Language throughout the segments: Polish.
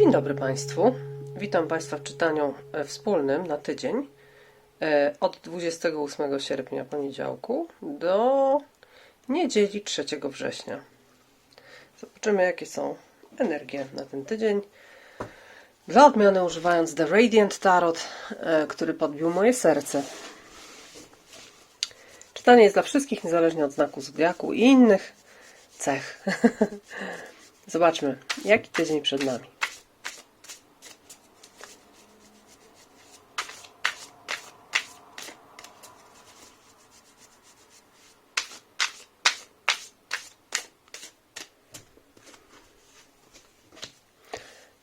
Dzień dobry Państwu. Witam Państwa w czytaniu e, wspólnym na tydzień e, od 28 sierpnia poniedziałku do niedzieli 3 września. Zobaczymy jakie są energie na ten tydzień. Dla odmiany używając The Radiant Tarot, e, który podbił moje serce. Czytanie jest dla wszystkich, niezależnie od znaku zodiaku i innych cech. Zobaczmy, jaki tydzień przed nami.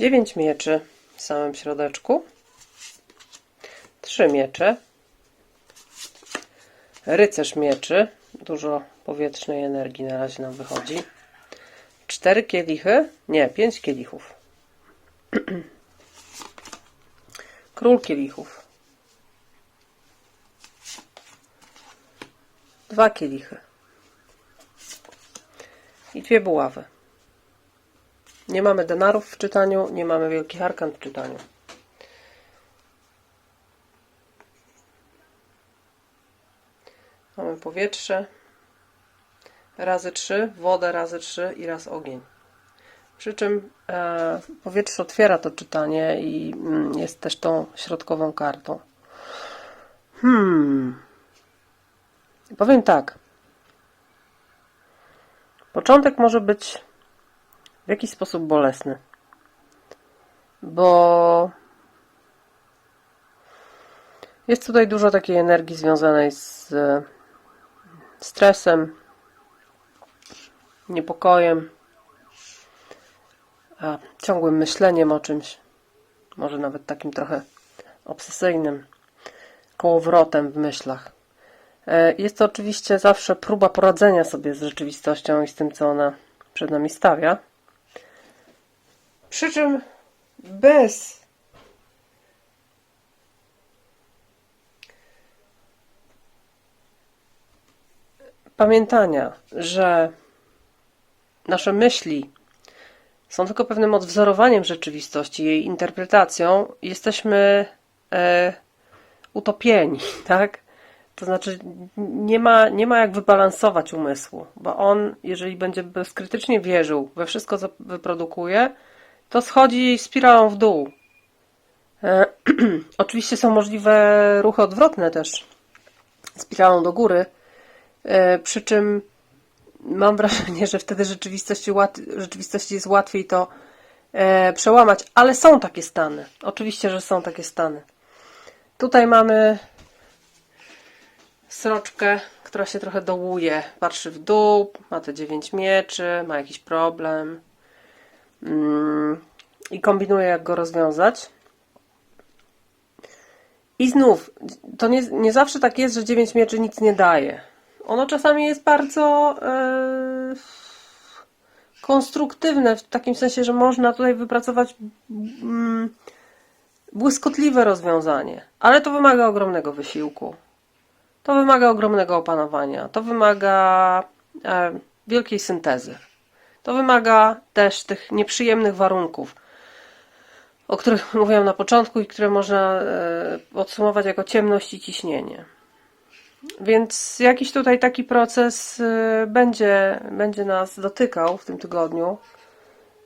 Dziewięć mieczy w samym środeczku. Trzy miecze. Rycerz mieczy. Dużo powietrznej energii na razie nam wychodzi. Cztery kielichy? Nie, pięć kielichów. Król kielichów. Dwa kielichy. I dwie buławy. Nie mamy denarów w czytaniu, nie mamy wielkich arkan w czytaniu. Mamy powietrze razy 3, wodę razy 3 i raz ogień. Przy czym e, powietrze otwiera to czytanie i mm, jest też tą środkową kartą. Hmm. Powiem tak. Początek może być w jakiś sposób bolesny. Bo jest tutaj dużo takiej energii związanej z e, stresem, niepokojem, ciągłym myśleniem o czymś, może nawet takim trochę obsesyjnym, kołowrotem w myślach. E, Jest to oczywiście zawsze próba poradzenia sobie z rzeczywistością i z tym, co ona przed nami stawia. Przy czym bez pamiętania, że nasze myśli są tylko pewnym odwzorowaniem rzeczywistości, jej interpretacją, jesteśmy e, utopieni, tak? To znaczy, nie ma, nie ma jak wybalansować umysłu, bo on, jeżeli będzie bezkrytycznie wierzył we wszystko, co wyprodukuje, to schodzi spiralą w dół. E, oczywiście są możliwe ruchy odwrotne też, spiralą do góry, e, przy czym mam wrażenie, że wtedy rzeczywistości, łat, rzeczywistości jest łatwiej to e, przełamać, ale są takie stany. Oczywiście, że są takie stany. Tutaj mamy sroczkę, która się trochę dołuje. Patrzy w dół, ma te dziewięć mieczy, ma jakiś problem i kombinuje, jak go rozwiązać. I znów, to nie, nie zawsze tak jest, że dziewięć mieczy nic nie daje. Ono czasami jest bardzo e, konstruktywne, w takim sensie, że można tutaj wypracować mm, błyskotliwe rozwiązanie, ale to wymaga ogromnego wysiłku. To wymaga ogromnego opanowania. To wymaga e, wielkiej syntezy. To wymaga też tych nieprzyjemnych warunków, o których mówiłam na początku i które można e, podsumować jako ciemność i ciśnienie. Więc jakiś tutaj taki proces y, będzie, będzie nas dotykał w tym tygodniu.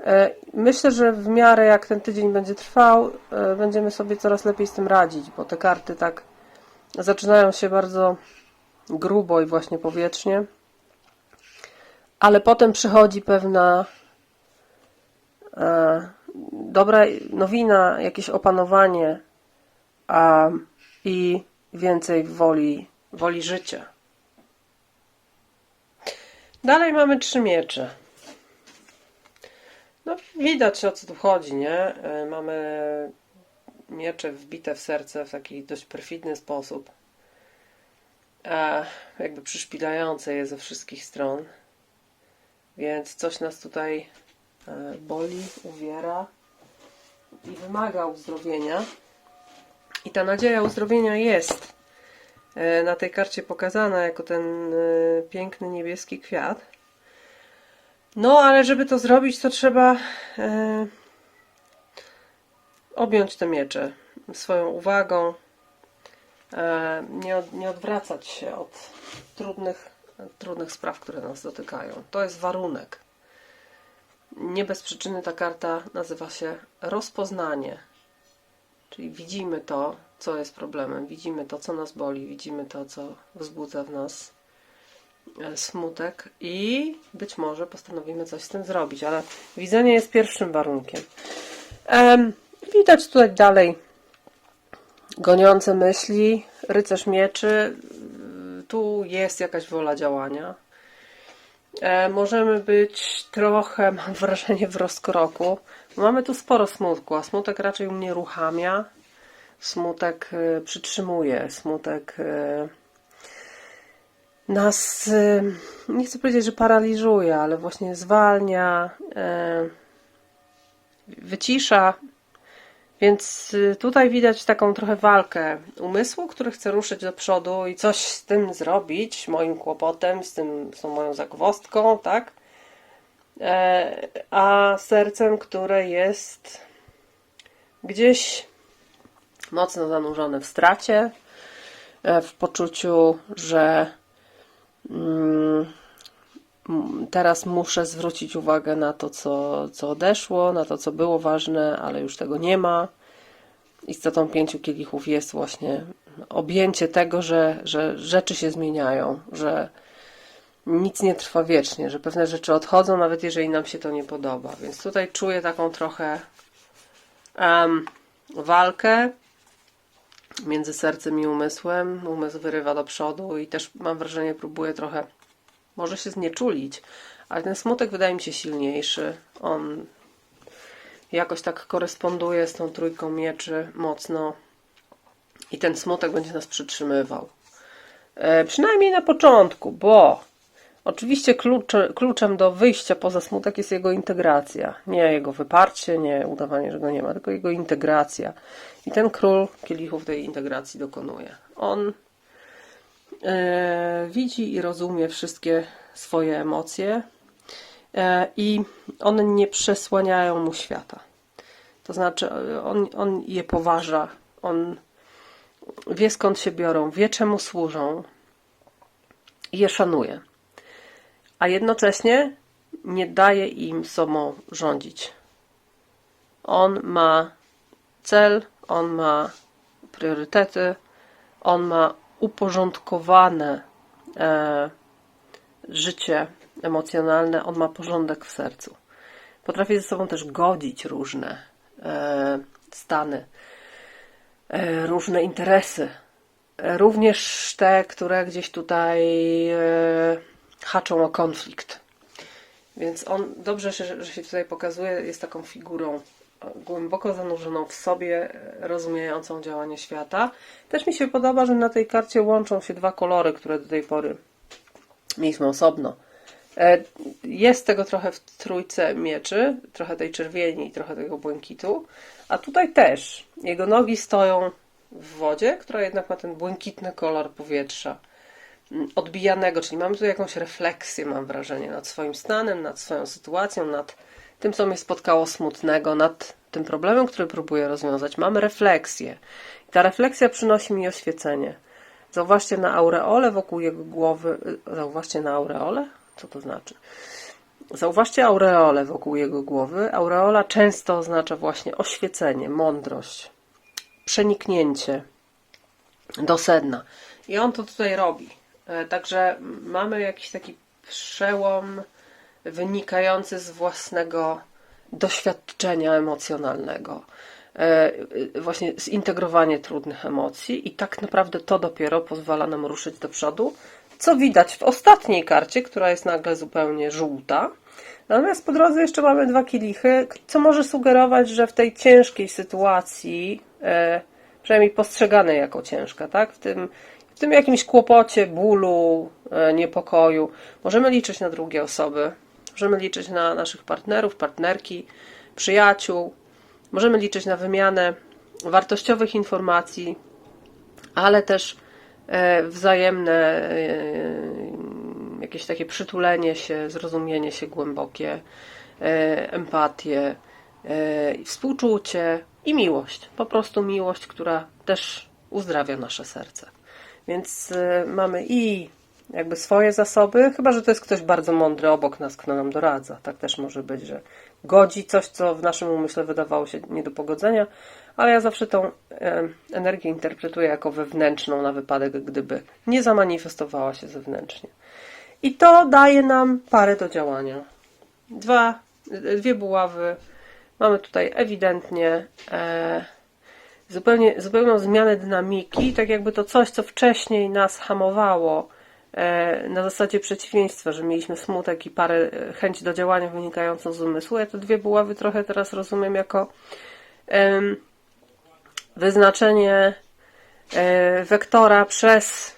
E, Myślę, że w miarę jak ten tydzień będzie trwał, e, będziemy sobie coraz lepiej z tym radzić, bo te karty tak zaczynają się bardzo grubo i właśnie powietrznie. Ale potem przychodzi pewna e, dobra nowina, jakieś opanowanie a, i więcej woli woli życia. Dalej mamy trzy miecze. No, widać o co tu chodzi, nie? E, Mamy miecze wbite w serce w taki dość perfidny sposób. A jakby przyszpilające je ze wszystkich stron. Więc coś nas tutaj e, boli, uwiera i wymaga uzdrowienia. I ta nadzieja uzdrowienia jest e, na tej karcie pokazana jako ten e, piękny niebieski kwiat. No, ale żeby to zrobić, to trzeba objąć te miecze swoją uwagą, nie, nie odwracać się od trudnych, trudnych spraw, które nas dotykają. To jest warunek. Nie bez przyczyny ta karta nazywa się rozpoznanie. Czyli widzimy to, co jest problemem, widzimy to, co nas boli, widzimy to, co wzbudza w nas e, smutek i być może postanowimy coś z tym zrobić, ale widzenie jest pierwszym warunkiem. Em, widać tutaj dalej goniące myśli, rycerz mieczy, tu jest jakaś wola działania. E, możemy być trochę, mam wrażenie, w rozkroku. Mamy tu sporo smutku, a smutek raczej mnie ruchamia. Smutek e, przytrzymuje, smutek e, nas, nie chcę powiedzieć, że paraliżuje, ale właśnie zwalnia, wycisza. Więc y, tutaj widać taką trochę walkę umysłu, który chce ruszyć do przodu i coś z tym zrobić, moim kłopotem, z tym, z tą moją zagwozdką, tak? E, a sercem, które jest gdzieś mocno zanurzone w stracie, e, w poczuciu, że mm, teraz muszę zwrócić uwagę na to, co, co odeszło, na to, co było ważne, ale już tego nie ma. Istotą pięciu kielichów jest właśnie objęcie tego, że, że rzeczy się zmieniają, że nic nie trwa wiecznie, że pewne rzeczy odchodzą, nawet jeżeli nam się to nie podoba. Więc tutaj czuję taką trochę em, walkę między sercem i umysłem. Umysł wyrywa do przodu i też mam wrażenie, próbuje trochę może się znieczulić, ale ten smutek wydaje mi się silniejszy. On jakoś tak koresponduje z tą trójką mieczy mocno i ten smutek będzie nas przytrzymywał. E, przynajmniej na początku, bo oczywiście klucze, kluczem do wyjścia poza smutek jest jego integracja. Nie jego wyparcie, nie udawanie, że go nie ma, tylko jego integracja. I ten król kielichów tej integracji dokonuje. On widzi i rozumie wszystkie swoje emocje e, i one nie przesłaniają mu świata. To znaczy, e, on, on je poważa, on wie skąd się biorą, wie czemu służą i je szanuje. A jednocześnie nie daje im sobą rządzić. On ma cel, on ma priorytety, on ma uporządkowane e, życie emocjonalne, on ma porządek w sercu. Potrafi ze sobą też godzić różne e, stany, e, różne interesy. E, również te, które gdzieś tutaj e, haczą o konflikt. Więc on dobrze, że, że się tutaj pokazuje, jest taką figurą głęboko zanurzoną w sobie, rozumiejącą działanie świata. Też mi się podoba, że na tej karcie łączą się dwa kolory, które do tej pory mieliśmy osobno. E, Jest tego trochę w trójce mieczy, trochę tej czerwieni i trochę tego błękitu, a tutaj też. Jego nogi stoją w wodzie, która jednak ma ten błękitny kolor powietrza mm, odbijanego, czyli mamy tu jakąś refleksję, mam wrażenie, nad swoim stanem, nad swoją sytuacją, nad tym, co mnie spotkało smutnego, nad tym problemem, który próbuję rozwiązać. Mamy refleksję. I ta refleksja przynosi mi oświecenie. Zauważcie na aureole wokół jego głowy. y, Zauważcie na aureole? Co to znaczy? Zauważcie aureole wokół jego głowy. Aureola często oznacza właśnie oświecenie, mądrość, przeniknięcie do sedna. I on to tutaj robi. E, Także mamy jakiś taki przełom wynikający z własnego doświadczenia emocjonalnego. E, Właśnie zintegrowanie trudnych emocji, i tak naprawdę to dopiero pozwala nam ruszyć do przodu, co widać w ostatniej karcie, która jest nagle zupełnie żółta. Natomiast po drodze jeszcze mamy dwa kielichy, co może sugerować, że w tej ciężkiej sytuacji, e, przynajmniej postrzeganej jako ciężka, tak? W tym, w tym jakimś kłopocie, bólu, e, niepokoju, możemy liczyć na drugie osoby. Możemy liczyć na naszych partnerów, partnerki, przyjaciół. Możemy liczyć na wymianę wartościowych informacji, ale też e, wzajemne e, jakieś takie przytulenie się, zrozumienie się głębokie, e, empatię, współczucie, i miłość. Po prostu miłość, która też uzdrawia nasze serce. Więc mamy i jakby swoje zasoby, chyba że to jest ktoś bardzo mądry obok nas, kto nam doradza. Tak też może być, że godzi coś, co w naszym umyśle wydawało się nie do pogodzenia, ale ja zawsze tą e, energię interpretuję jako wewnętrzną na wypadek, gdyby nie zamanifestowała się zewnętrznie. I to daje nam parę do działania. Dwa, dwie buławy. Mamy tutaj ewidentnie e, zupełnie, zupełną zmianę dynamiki, tak jakby to coś, co wcześniej nas hamowało e, na zasadzie przeciwieństwa, że mieliśmy smutek i parę e, chęć do działania wynikającą z umysłu. Ja te dwie buławy trochę teraz rozumiem jako wyznaczenie e, wektora przez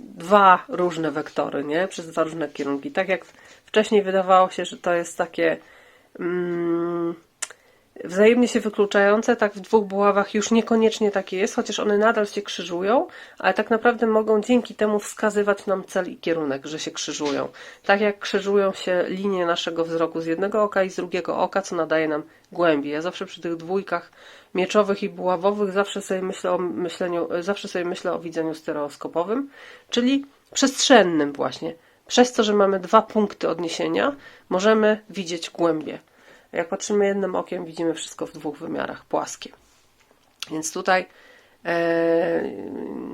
dwa różne wektory, nie? Przez dwa różne kierunki. Tak jak wcześniej wydawało się, że to jest takie mm, wzajemnie się wykluczające, tak w dwóch buławach już niekoniecznie takie jest, chociaż one nadal się krzyżują, ale tak naprawdę mogą dzięki temu wskazywać nam cel i kierunek, że się krzyżują. Tak jak krzyżują się linie naszego wzroku z jednego oka i z drugiego oka, co nadaje nam głębi. Ja zawsze przy tych dwójkach mieczowych i buławowych zawsze sobie myślę o myśleniu, zawsze sobie myślę o widzeniu stereoskopowym, czyli przestrzennym właśnie. Przez to, że mamy dwa punkty odniesienia, możemy widzieć głębie. Jak patrzymy jednym okiem, widzimy wszystko w dwóch wymiarach, płaskie. Więc tutaj e,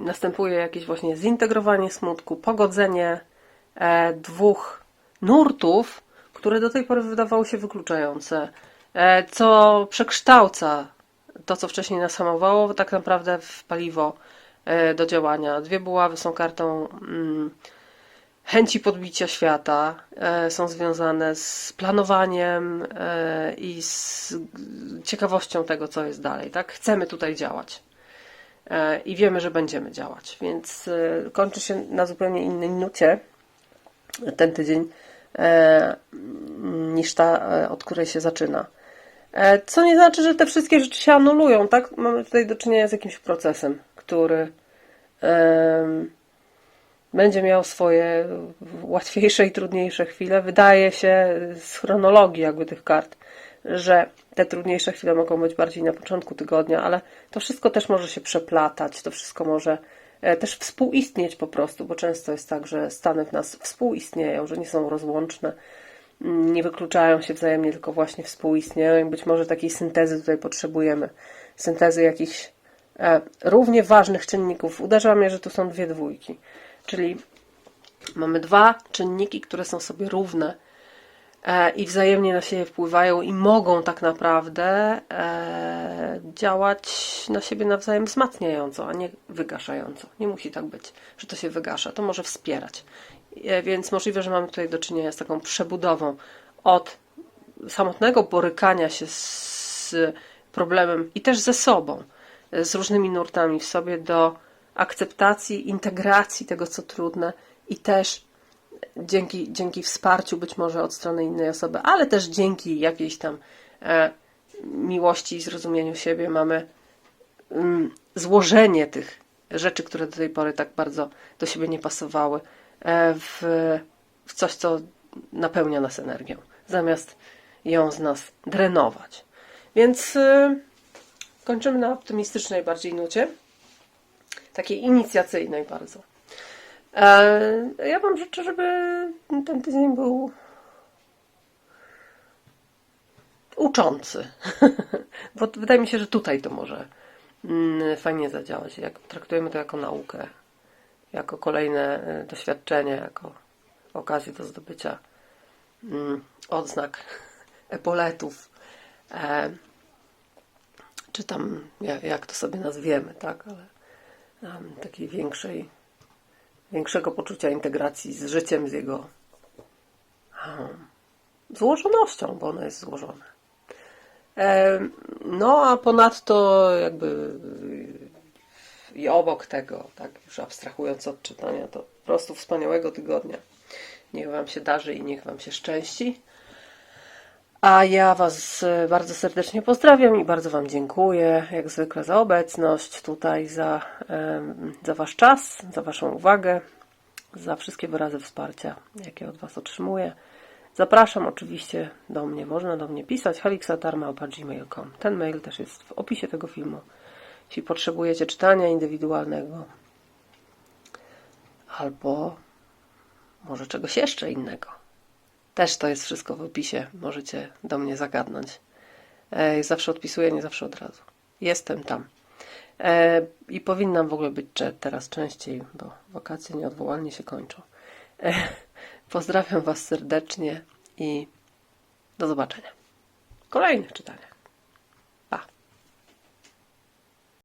następuje jakieś właśnie zintegrowanie smutku, pogodzenie e, dwóch nurtów, które do tej pory wydawały się wykluczające, e, co przekształca to, co wcześniej nas hamowało, tak naprawdę w paliwo e, do działania. Dwie buławy są kartą mm, chęci podbicia świata, e, są związane z planowaniem e, i z ciekawością tego, co jest dalej. Tak? Chcemy tutaj działać e, i wiemy, że będziemy działać, więc kończy się na zupełnie innej nucie ten tydzień niż ta, od której się zaczyna. Co nie znaczy, że te wszystkie rzeczy się anulują, tak? Mamy tutaj do czynienia z jakimś procesem, który będzie miał swoje łatwiejsze i trudniejsze chwile. Wydaje się z chronologii jakby tych kart, że te trudniejsze chwile mogą być bardziej na początku tygodnia, ale to wszystko też może się przeplatać, to wszystko może e, też współistnieć po prostu, bo często jest tak, że stany w nas współistnieją, że nie są rozłączne, mm, nie wykluczają się wzajemnie, tylko właśnie współistnieją i być może takiej syntezy tutaj potrzebujemy. Syntezy jakichś e, równie ważnych czynników. Uderza mnie, że tu są dwie dwójki. Czyli mamy dwa czynniki, które są sobie równe e, i wzajemnie na siebie wpływają i mogą tak naprawdę e, działać na siebie nawzajem wzmacniająco, a nie wygaszająco. Nie musi tak być, że to się wygasza. To może wspierać. E, więc możliwe, że mamy tutaj do czynienia z taką przebudową od samotnego borykania się z problemem i też ze sobą, z różnymi nurtami w sobie do akceptacji, integracji tego, co trudne i też dzięki, dzięki wsparciu być może od strony innej osoby, ale też dzięki jakiejś tam e, miłości i zrozumieniu siebie mamy mm, złożenie tych rzeczy, które do tej pory tak bardzo do siebie nie pasowały, e, w, w coś, co napełnia nas energią, zamiast ją z nas drenować. Więc y, kończymy na optymistycznej bardziej nucie takiej inicjacyjnej bardzo. E, ja Wam życzę, żeby ten tydzień był uczący. Bo wydaje mi się, że tutaj to może mm, fajnie zadziałać. Jak traktujemy to jako naukę, jako kolejne e, doświadczenie, jako okazję do zdobycia mm, odznak, epoletów, e, czy tam jak, to sobie nazwiemy, tak, ale takiej większej, większego poczucia integracji z życiem, z jego złożonością, bo ono jest złożone. No, a ponadto jakby i obok tego, tak już abstrahując od czytania, to po prostu wspaniałego tygodnia. Niech Wam się darzy i niech Wam się szczęści. A ja Was e, bardzo serdecznie pozdrawiam i bardzo Wam dziękuję, jak zwykle, za obecność tutaj, za, za Wasz czas, za Waszą uwagę, za wszystkie wyrazy wsparcia, jakie od Was otrzymuję. Zapraszam oczywiście do mnie. Można do mnie pisać helixatarma.gmail.com. Ten mail też jest w opisie tego filmu. Jeśli potrzebujecie czytania indywidualnego albo może czegoś jeszcze innego. Też to jest wszystko w opisie. Możecie do mnie zagadnąć. E, zawsze odpisuję, nie zawsze od razu. Jestem tam. E, I powinnam w ogóle być teraz częściej, bo wakacje nieodwołalnie się kończą. E, pozdrawiam Was serdecznie i do zobaczenia w kolejnych czytaniach.